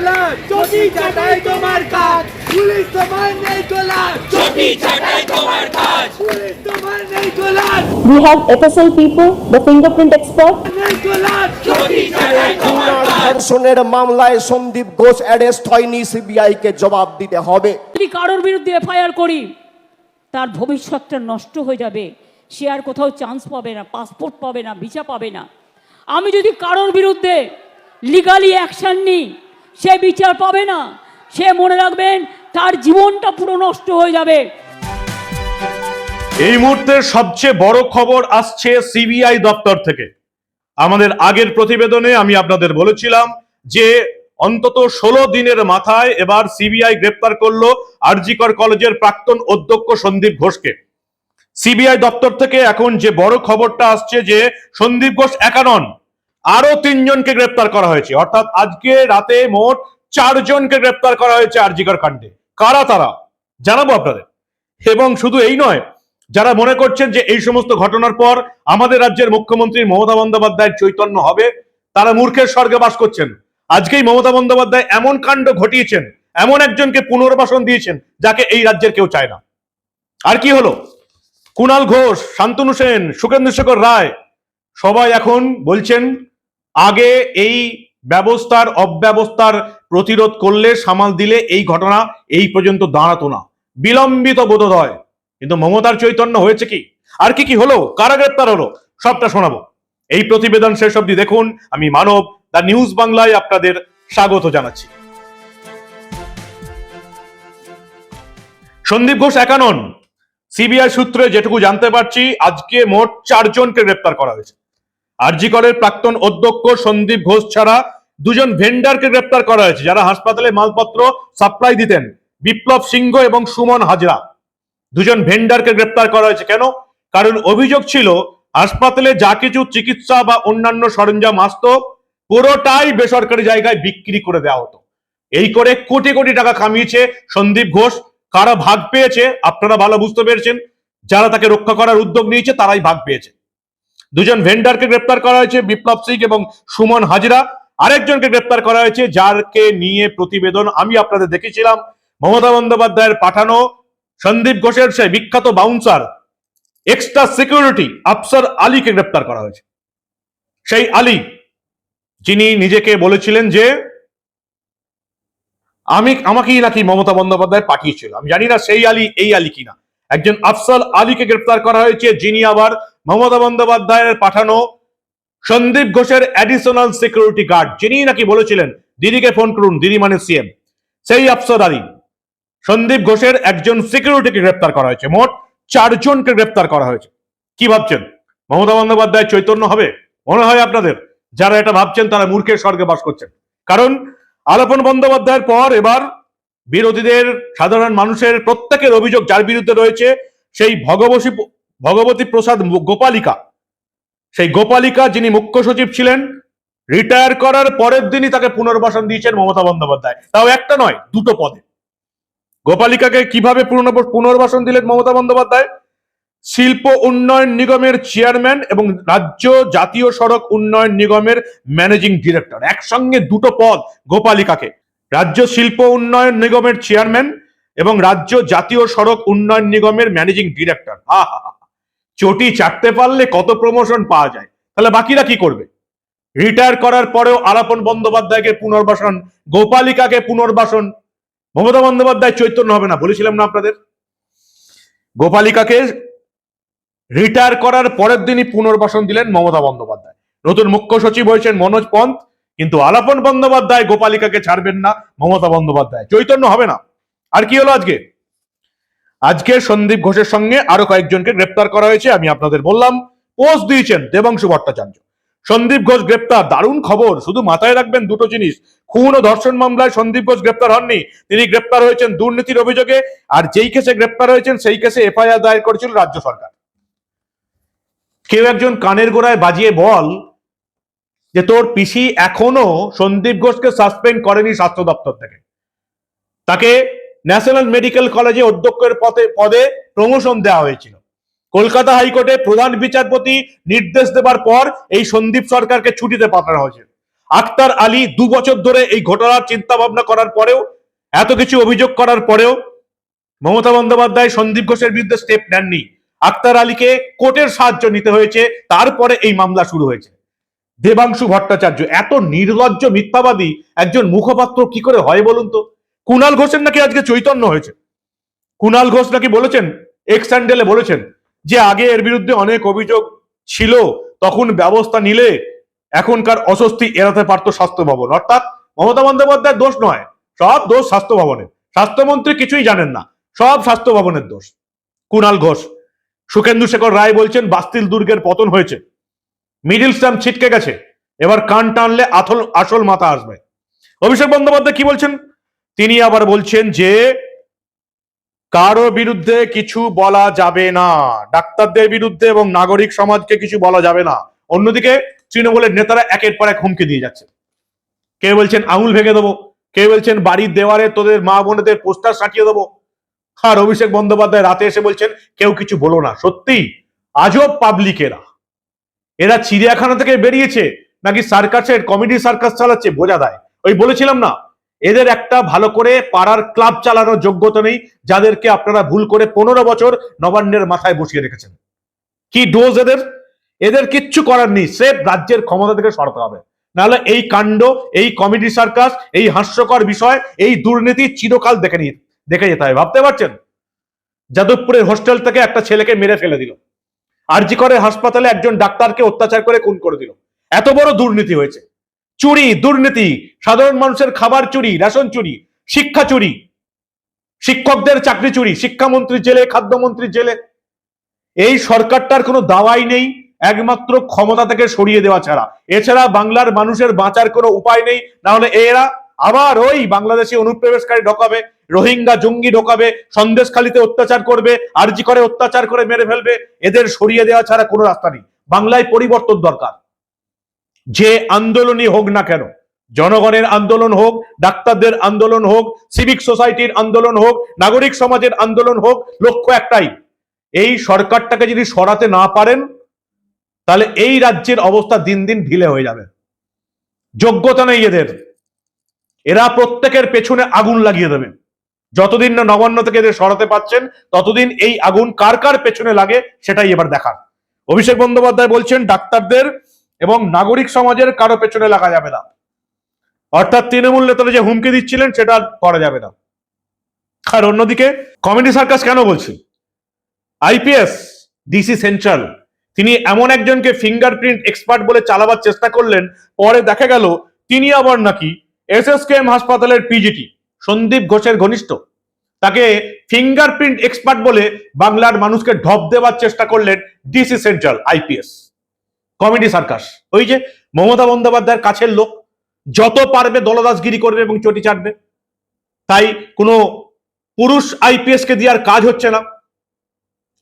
তোলা চটি চাটাই তোমার কাজ। পুলিশ তোমার নেই তোলা চটি চাটাই তোমার কাজ। পুলিশ তোমার নেই তোলা We have FSL people, the fingerprint expert, নেই তোলা চটি চাটাই তোমার ধর্ষণের মামলায় সন্দীপ ঘোষ অ্যারেস্ট হয়নি সিবিআই কে জবাব দিতে হবে। যদি কারোর বিরুদ্ধে এফআইআর করি তার ভবিষ্যৎটা নষ্ট হয়ে যাবে। সে আর কোথাও চান্স পাবে না পাসপোর্ট পাবে না ভিসা পাবে না। আমি যদি কারোর বিরুদ্ধে লিগালি অ্যাকশন নিই সে বিচার পাবে না। সে মনে রাখবেন, তার জীবনটা পুরো নষ্ট হয়ে যাবে। এই মুহূর্তের সবচেয়ে বড় খবর আসছে সিবিআই দপ্তর থেকে। আমাদের আগের প্রতিবেদনে আমি আপনাদের বলেছিলাম যে, অন্তত ষোলো দিনের মাথায় এবার সিবিআই গ্রেপ্তার করল আরজিকর কলেজের প্রাক্তন অধ্যক্ষ সন্দীপ ঘোষকে। সিবিআই দপ্তর থেকে এখন যে বড় খবরটা আসছে যে, সন্দীপ ঘোষ একা নন আরও তিনজনকে গ্রেপ্তার করা হয়েছে। অর্থাৎ আজকে রাতে মোট চারজনকে গ্রেপ্তার করা হয়েছে আরজিকর কাণ্ডে। কারা তারা? জানাব আপনাদের। এবং শুধু এই নয়, যারা মনে করছেন যে এই সমস্ত ঘটনার পর আমাদের রাজ্যের মুখ্যমন্ত্রী মমতা বন্দ্যোপাধ্যায়ের চৈতন্য হবে, তারা মূর্খের স্বর্গে বাস করছেন। আজকেই মমতা বন্দ্যোপাধ্যায় এমন কাণ্ড ঘটিয়েছেন, এমন একজনকে পুনর্বাসন দিয়েছেন, যাকে এই রাজ্যের কেউ চায় না। আর কি হলো? কুণাল ঘোষ, শান্তনু সেন সুকেন্দ্র শেখর রায়, সবাই এখন বলছেন আগে এই ব্যবস্থার, অব্যবস্থার প্রতিরোধ করলে, সামাল দিলে এই ঘটনা এই পর্যন্ত দাঁড়াতো না। বিলম্বিত বোধোদয়। কিন্তু মমতার চৈতন্য হয়েছে কি? আর কি কি হলো? কারা গ্রেপ্তার হলো? সবটা শোনাবো। এই প্রতিবেদন শেষ অব্দি দেখুন। আমি মানব, দা নিউজ বাংলায় আপনাদের স্বাগত জানাচ্ছি। সন্দীপ ঘোষ একানন, সিবিআই সূত্রে যেটুকু জানতে পারছি, আজকে মোট চারজনকে গ্রেপ্তার করা হয়েছে। আরজিকরের প্রাক্তন অধ্যক্ষ সন্দীপ ঘোষ ছাড়া দুজন ভেন্ডারকে গ্রেপ্তার করা হয়েছে, যারা হাসপাতালে মালপত্র সাপ্লাই দিতেন। বিপ্লব সিংহ এবং সুমন হাজরা। দুজন ভেন্ডারকে গ্রেপ্তার করা হয়েছে কেন? কারণ অভিযোগ ছিল, হাসপাতালে যা কিছু চিকিৎসা বা অন্যান্য সরঞ্জাম আসতো, পুরোটাই বেসরকারি জায়গায় বিক্রি করে দেওয়া হতো। এই করে কোটি কোটি টাকা কামিয়েছে সন্দীপ ঘোষ। কারা ভাগ পেয়েছে, আপনারা ভালো বুঝতে পেরেছেন। যারা তাকে রক্ষা করার উদ্যোগ নিয়েছে, তারাই ভাগ পেয়েছে। দুজন ভেন্ডারকে গ্রেপ্তার করা হয়েছে, বিপ্লব সিং এবং সুমন হাজরা। আরেকজনকে গ্রেপ্তার করা হয়েছে, যারকে নিয়ে প্রতিবেদন আমি আপনাদের দেখেছিলাম। মমতা বন্দ্যোপাধ্যায়ের পাঠানো সন্দীপ ঘোষের সেই বিখ্যাত বাউন্সার এক্সট্রা সিকিউরিটি আফসার আলীকে গ্রেপ্তার করা হয়েছে। সেই আলী, যিনি নিজেকে বলেছিলেন যে, আমি, আমাকেই নাকি মমতা বন্দ্যোপাধ্যায় পাঠিয়েছিল। আমি জানি না সেই আলী, এই আলী কিনা। একজন আফসাল আলীকে গ্রেপ্তার করা হয়েছে, যিনি আবার মমতা বন্দ্যোপাধ্যায়ের পাঠানো সন্দীপ ঘোষের অ্যাডিশনাল সিকিউরিটি গার্ড যিনি নাকি বলেছিলেন, দিদিকে ফোন করুন, দিদি মানে সিএম সেই আফসার আলী, সন্দীপ ঘোষের একজন সিকিউরিটিকে গ্রেপ্তার করা হয়েছে। মোট চারজনকে গ্রেপ্তার করা হয়েছে। কি ভাবছেন? মমতা বন্দ্যোপাধ্যায় চৈতন্য হবে? মনে হয় আপনাদের, যারা এটা ভাবছেন তারা মূর্খের স্বর্গে বাস করছেন। কারণ আলাপন বন্দ্যোপাধ্যায়ের পর এবার বিরোধীদের, সাধারণ মানুষের প্রত্যেকের অভিযোগ যার বিরুদ্ধে রয়েছে, সেই ভগবতী ভগবতী প্রসাদ গোপালিকা। সেই গোপালিকা যিনি মুখ্য সচিব ছিলেন রিটায়ার করার পরের দিনই তাকে পুনর্বাসন দিয়েছেন মমতা বন্দ্যোপাধ্যায়। তাও একটা নয়, দুটো পদে। গোপালিকাকে কীভাবে পুনর্বাসন দিলেন মমতা বন্দ্যোপাধ্যায়? শিল্প উন্নয়ন নিগমের চেয়ারম্যান এবং রাজ্য জাতীয় সড়ক উন্নয়ন নিগমের ম্যানেজিং ডিরেক্টর একসঙ্গে দুটো পদ গোপালিকাকে। রাজ্য শিল্প উন্নয়ন নিগমের চেয়ারম্যান এবং রাজ্য জাতীয় সড়ক উন্নয়ন নিগমের ম্যানেজিং ডিরেক্টর হা হা হা। চটি চাটতে পারলে কত প্রমোশন পাওয়া যায়? তাহলে বাকিরা কি করবে? রিটায়ার করার পরেও আলাপন বন্দ্যোপাধ্যায়কে পুনর্বাসন, গোপালিকাকে পুনর্বাসন, মমতা বন্দ্যোপাধ্যায় চৈতন্য হবে না, বলেছিলাম না আপনাদের? গোপালিকাকে রিটায়ার করার পরের দিনই পুনর্বাসন দিলেন মমতা বন্দ্যোপাধ্যায়। নতুন মুখ্য সচিব হয়েছেন মনোজ পন্থ, কিন্তু আলাপন বন্দ্যোপাধ্যায় গোপালিকাকে ছাড়বেন না মমতা বন্দ্যোপাধ্যায়। চৈতন্য হবে না। আর কি হলো আজকে? আজকে সন্দীপ ঘোষের সঙ্গে আরও কয়েকজনকে গ্রেপ্তার করা হয়েছে, আমি আপনাদের বললাম। পোস্ট দিয়েছেন দেবাংশু ভট্টাচার্য। সন্দীপ ঘোষ গ্রেপ্তার, দারুণ খবর। শুধু মাথায় রাখবেন দুটো জিনিস। খুন ও ধর্ষণ মামলায় সন্দীপ ঘোষ গ্রেপ্তার হননি। তিনি গ্রেপ্তার হয়েছেন দুর্নীতির অভিযোগে, আর যেই কেসে গ্রেপ্তার হয়েছেন, সেই কেসে এফআইআর দায়ের করেছিল রাজ্য সরকার। কেউ একজন কানের গোড়ায় বাজিয়ে বল যে, তোর পিসি এখনও সন্দীপ ঘোষকে সাসপেন্ড করেনি স্বাস্থ্য দপ্তর থেকে। তাকে ন্যাশনাল মেডিকেল কলেজে অধ্যক্ষের পদে পদে প্রমোশন দেওয়া হয়েছিল। কলকাতা হাইকোর্টে প্রধান বিচারপতি নির্দেশ দেবার পর এই সন্দীপ সরকারকে ছুটিতে পাঠানো হয়েছে। আক্তার আলী দু বছর ধরে এই ঘটনার চিন্তা ভাবনা করার পরেও, এত কিছু অভিযোগ করার পরেও মমতা বন্দ্যোপাধ্যায় সন্দীপ ঘোষের বিরুদ্ধে স্টেপ নেননি। আক্তার আলীকে কোর্টের সাহায্য নিতে হয়েছে, তারপরে এই মামলা শুরু হয়েছে। দেবাংশু ভট্টাচার্য, এত নির্লজ্জ মিথ্যাবাদী, একজন মুখপাত্র কি করে হয় বলুন তো? কুণাল ঘোষের নাকি আজকে চৈতন্য হয়েছে? কুণাল ঘোষ নাকি বলেছেন এক্স স্যান্ডেলে বলেছেন, যে আগে এর বিরুদ্ধে অনেক অভিযোগ ছিল, তখন ব্যবস্থা নিলে এখনকার অস্বস্তি এড়াতে পারত স্বাস্থ্য ভবন। অর্থাৎ মমতা বন্দ্যোপাধ্যায়ের দোষ নয়, সব দোষ স্বাস্থ্য ভবনের। স্বাস্থ্যমন্ত্রী কিছুই জানেন না, সব স্বাস্থ্য ভবনের দোষ। কুণাল ঘোষ, সুখেন্দু শেখর রায় বলছেন, বাস্তিল দুর্গের পতন হয়েছে। মিডিল স্ট্যাম্প ছিটকে গেছে, এবার কান টানলে আসল মাথা আসবে। অভিষেক বন্দ্যোপাধ্যায় কি বলছেন? তিনি আবার বলছেন যে, কারও বিরুদ্ধে কিছু বলা যাবে না। ডাক্তারদের বিরুদ্ধে এবং নাগরিক সমাজকে কিছু বলা যাবে না। অন্যদিকে তৃণমূলের নেতারা একের পর এক হুমকি দিয়ে যাচ্ছে। কে বলছেন, আঙুল ভেঙে দেবো? কে বলছেন বাড়ির দেওয়ালে তোদের মা বোনেদের পোস্টার সাটিয়ে দেবো? আর অভিষেক বন্দ্যোপাধ্যায় রাতে এসে বলছেন, কেউ কিছু বলো না। সত্যি আজব পাবলিকেরা। এরা চিড়িয়াখানা থেকে বেরিয়েছে, নাকি সার্কাসের কমেডি সার্কাস চালাচ্ছে, বোঝা দেয় ওই বলেছিলাম না এদের একটা ভালো করে পাড়ার ক্লাব চালানোর যোগ্যতা নেই, যাদেরকে আপনারা ভুল করে পনেরো বছর নবান্নের মাথায় বসিয়ে রেখেছেন। কি ডোজ এদের? এদের কিচ্ছু করার নেই সে রাজ্যের ক্ষমতা থেকে সরাতে হবে। নাহলে এই কাণ্ড, এই কমেডি সার্কাস, এই হাস্যকর বিষয়, এই দুর্নীতি চিরকাল দেখে নিয়ে, দেখে যেতে হয় ভাবতে পারছেন? যাদবপুরের হোস্টেল থেকে একটা ছেলেকে মেরে ফেলে দিল। আরজি করে হাসপাতালে একজন ডাক্তারকে অত্যাচার করে খুন করে দিল। এত বড় দুর্নীতি হয়েছে। চুরি, দুর্নীতি, সাধারণ মানুষের খাবার চুরি, রেশন চুরি, শিক্ষা চুরি, শিক্ষকদের চাকরি চুরি, শিক্ষামন্ত্রী জেলে, খাদ্যমন্ত্রী জেলে। এই সরকারটার কোনো দাওয়াই নেই, একমাত্র ক্ষমতা থেকে সরিয়ে দেওয়া ছাড়া। এছাড়া বাংলার মানুষের বাঁচার কোনো উপায় নেই, না হলে এরা আবার ওই বাংলাদেশি অনুপ্রবেশকারী ঢোকাবে, রোহিঙ্গা জঙ্গি ঢোকাবে, সন্দেশখালিতে অত্যাচার করবে, আরজি করে অত্যাচার করে মেরে ফেলবে, এদের সরিয়ে দেওয়া ছাড়া কোনো রাস্তা নেই। বাংলায় পরিবর্তন দরকার। যে আন্দোলনই হোক না কেন, জনগণের আন্দোলন হোক, ডাক্তারদের আন্দোলন হোক সিভিক সোসাইটির আন্দোলন হোক, নাগরিক সমাজের আন্দোলন হোক, লক্ষ্য একটাই, এই সরকারটাকে যদি সরাতে না পারেন, তাহলে এই রাজ্যের অবস্থা দিন দিন ঢিলে হয়ে যাবে। যোগ্যতা নেই এদের। এরা প্রত্যেকের পেছনে আগুন লাগিয়ে দেবে। যতদিন না নবান্ন থেকে এদের সরাতে পাচ্ছেন ততদিন এই আগুন কার কার পেছনে লাগে, সেটাই এবার দেখার। অভিষেক বন্দ্যোপাধ্যায় বলছেন, ডাক্তারদের এবং নাগরিক সমাজের কারও পেছনে লাগা যাবে না। অর্থাৎ তৃণমূল নেতারা যে হুমকি দিচ্ছিলেন, সেটা করা যাবে না। আর অন্যদিকে কমেডি সার্কাস কেন বলছি? আইপিএস ডিসি সেন্ট্রাল তিনি এমন একজনকে ফিঙ্গারপ্রিন্ট এক্সপার্ট বলে চালাবার চেষ্টা করলেন, পরে দেখা গেল তিনি আবার নাকি এস এস কে এম হাসপাতালের পিজিটি সন্দীপ ঘোষের ঘনিষ্ঠ। তাকে ফিঙ্গারপ্রিন্ট এক্সপার্ট বলে বাংলার মানুষকে ঢপ দেওয়ার চেষ্টা করলেন DC central IPS comedy circus. ওই যে মমতা বন্দ্যোপাধ্যায়ের কাছের লোক যত পারবে দলদাসগিরি করবে এবং চটি চাটবে। তাই কোনো পুরুষ আইপিএস কে দেওয়ার কাজ হচ্ছে না।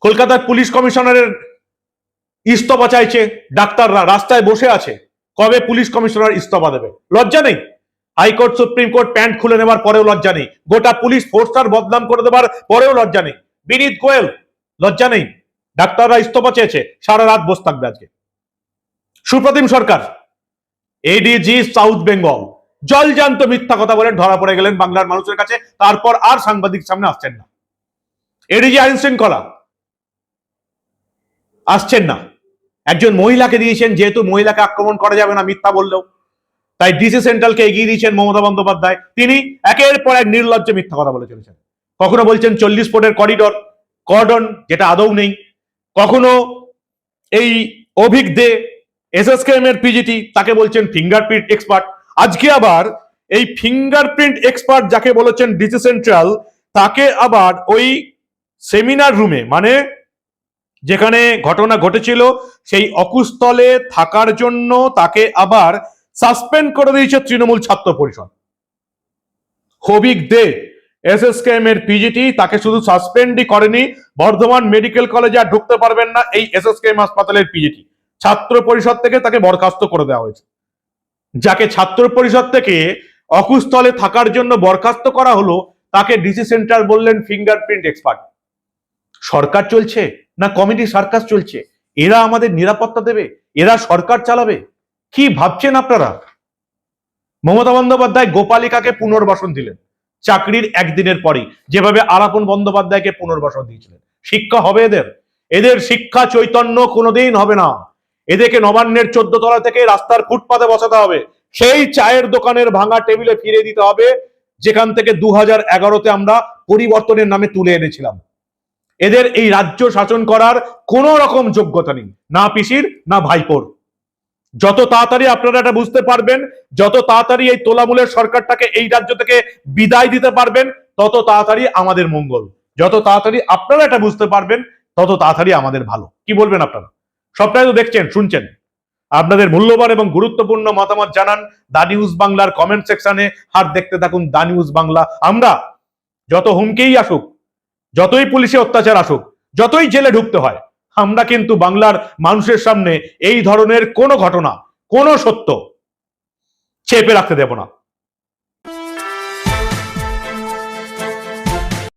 কলকাতার পুলিশ কমিশনারের ইস্তফা চাইছে, ডাক্তাররা রাস্তায় বসে আছে, কবে পুলিশ কমিশনার ইস্তফা দেবে? লজ্জা নেই। হাইকোর্ট, সুপ্রিম কোর্ট প্যান্ট খুলে নেবার পরেও লজ্জা নেই। গোটা পুলিশ ফোর্সটার বদনাম করে দেবার পরেও লজ্জা নেই। বিনীত গোয়েল, লজ্জা নেই। ডাক্তাররা ইস্তফা চেয়েছে, সারা রাত বসে থাকবে আজকে। সুপ্রতিম সরকার এডিজি সাউথ বেঙ্গল জলজান্ত মিথ্যা কথা বলে ধরা পড়ে গেলেন বাংলার মানুষের কাছে, তারপর আর সাংবাদিক সামনে আসছেন না। এডিজি আইন শৃঙ্খলা আসছেন না। একজন মহিলাকে দিয়েছেন, যেহেতু মহিলাকে আক্রমণ করা যাবে না মিথ্যা বললেও। তাই ডিসি সেন্ট্রালকে এগিয়ে দিয়েছেন মমতা বন্দ্যোপাধ্যায়। তিনি একের পর এক নির্লজ্জ মিথ্যা কথা বলে চলেছেন। কখনো বলছেন চল্লিশ ফুটের করিডর, কর্ডন, যেটা আদৌ নেই। কখনো এই অভিক দে এসএসকেএম এর পিজিটি, তাকে বলছেন ফিঙ্গারপ্রিন্ট এক্সপার্ট আজকে আবার এই ফিঙ্গারপ্রিন্ট এক্সপার্ট যাকে বলেছেন ডিসি সেন্ট্রাল তাকে আবার ওই সেমিনার রুমে মানে যেখানে ঘটনা ঘটেছিল, সেই অকুস্থলে থাকার জন্য তাকে আবার সাসপেন্ড করে দিয়েছে তৃণমূল ছাত্র পরিষদ। হবিক দে এসএসকেএম এর পিজিটি, তাকে শুধু সাসপেন্ডই করেনি, বর্ধমান মেডিকেল কলেজে আর ঢুকতে পারবেন না এই এসএসকেএম হাসপাতালের পিজিটি। ছাত্র পরিষদ থেকে তাকে বরখাস্ত করে দেওয়া হয়েছে। যাকে ছাত্র পরিষদ থেকে অকুস্থলে থাকার জন্য বরখাস্ত করা হলো, তাকে ডিসি সেন্টার বললেন ফিঙ্গারপ্রিন্ট এক্সপার্ট। সরকার চলছে না কমিটি সার্কাস চলছে? এরা আমাদের নিরাপত্তা দেবে? এরা সরকার চালাবে? কি ভাবছেন আপনারা? মমতা বন্দ্যোপাধ্যায় গোপালিকাকে পুনর্বাসন দিলেন। চাকরির একদিনের পরেই যেভাবে আরাপন বন্দ্যোপাধ্যায়কে পুনর্বাসন দিয়েছিলেন। শিক্ষা হবে এদের। এদের শিক্ষা চৈতন্য কোনোদিন হবে না। এদেরকে নবান্নের চোদ্দ তলা থেকে রাস্তার ফুটপাতে বসাতে হবে। সেই চায়ের দোকানের ভাঙা টেবিলে ফিরে দিতে হবে, যেখান থেকে দু হাজার এগারোতে আমরা পরিবর্তনের নামে তুলে এনেছিলাম। এদের এই রাজ্য শাসন করার কোন রকম যোগ্যতা নেই, না পিসির, না ভাইপোর। যত তাড়াতাড়ি আপনারা এটা বুঝতে পারবেন, যত তাড়াতাড়ি এই তোলামূলের সরকারটাকে এই রাজ্য থেকে বিদায় দিতে পারবেন, তত তাড়াতাড়ি আমাদের মঙ্গল। যত তাড়াতাড়ি আপনারা এটা বুঝতে পারবেন, তত তাড়াতাড়ি আমাদের ভালো। কি বলবেন আপনারা? সবটাই তো দেখছেন, শুনছেন। আপনাদের মূল্যবান এবং গুরুত্বপূর্ণ মতামত জানান দা নিউজ বাংলার কমেন্ট সেকশনে। আর দেখতে থাকুন দা নিউজ বাংলা। আমরা যত হুমকেই আসুক, যতই পুলিশে অত্যাচার আসুক, যতই জেলে ঢুকতে হয়, আমরা কিন্তু বাংলার মানুষের সামনে এই ধরনের কোনো ঘটনা, কোনো সত্য চেপে রাখতে দেব না।